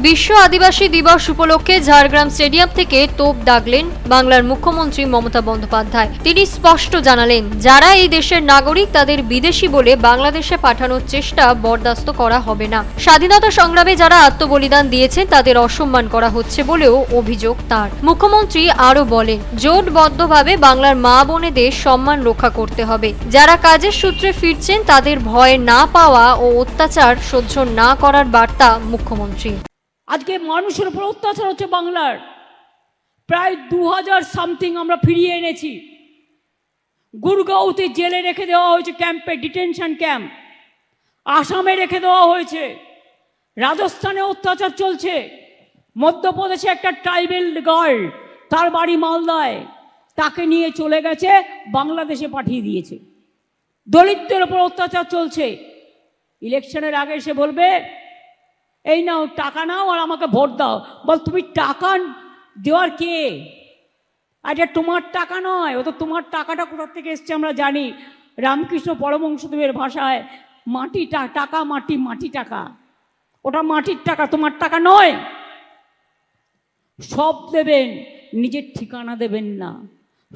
বিশ্ব আদিবাসী দিবস উপলক্ষে ঝাড়গ্রাম স্টেডিয়াম থেকে তোপ দাগলেন বাংলার মুখ্যমন্ত্রী মমতা বন্দ্যোপাধ্যায়। তিনি স্পষ্ট জানালেন, যারা এই দেশের নাগরিক তাদের বিদেশি বলে বাংলাদেশে পাঠানোর চেষ্টা বরদাস্ত করা হবে না। স্বাধীনতা সংগ্রামে যারা আত্মবলিদান দিয়েছেন, তাদের অসম্মান করা হচ্ছে বলেও অভিযোগ তার। মুখ্যমন্ত্রী আরও বলেন, জোটবদ্ধভাবে বাংলার মা বোনেদের সম্মান রক্ষা করতে হবে। যারা কাজের সূত্রে ফিরছেন, তাদের ভয় না পাওয়া ও অত্যাচার সহ্য না করার বার্তা মুখ্যমন্ত্রী। আজকে মানুষের উপর অত্যাচার হচ্ছে বাংলার। প্রায় দু হাজার সামথিং আমরা ফিরিয়ে এনেছি। গুরগাঁওতে জেলে রেখে দেওয়া হয়েছে ক্যাম্পে, ডিটেনশন ক্যাম্প। আসামে রেখে দেওয়া হয়েছে। রাজস্থানে অত্যাচার চলছে। মধ্যপ্রদেশে একটা ট্রাইবেল গার্ল, তার বাড়ি মালদায়, তাকে নিয়ে চলে গেছে, বাংলাদেশে পাঠিয়ে দিয়েছে। দলিতদের উপর অত্যাচার চলছে। ইলেকশনের আগে সে বলবে এই নাও, টাকা নাও আর আমাকে ভোট দাও। বল, তুমি টাকা দেওয়ার কে? এটা তোমার টাকা নয়, ও তো তোমার টাকাটা কোথার থেকে এসছে আমরা জানি। রামকৃষ্ণ পরমংশদেবের ভাষায়, মাটি টাকা, মাটি মাটি টাকা। ওটা মাটির টাকা, তোমার টাকা নয়। সব দেবেন, নিজের ঠিকানা দেবেন না।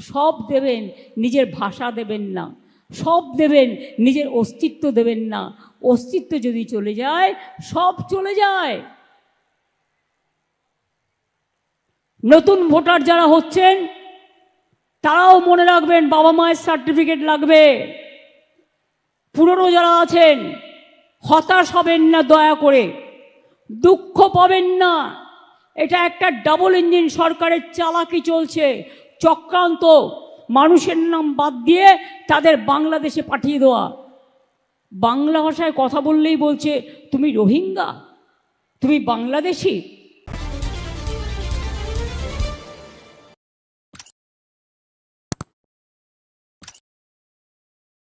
সব দেবেন, নিজের ভাষা দেবেন না। সব দেবেন, নিজের অস্তিত্ব দেবেন না। অস্তিত্ব যদি চলে যায়, সব চলে যায়। নতুন ভোটার যারা হচ্ছেন, তারাও মনে রাখবেন বাবা মায়ের সার্টিফিকেট লাগবে। পুরনো যারা আছেন, হতাশ হবেন না দয়া করে, দুঃখ পাবেন না। এটা একটা ডাবল ইঞ্জিন সরকারের চালাকি চলছে, চক্রান্ত। মানুষের নাম বাদ দিয়ে তাদের বাংলাদেশে পাঠিয়ে দেওয়া। বাংলা ভাষায় কথা বললেই বলছে তুমি রোহিঙ্গা? তুমি বাংলাদেশি?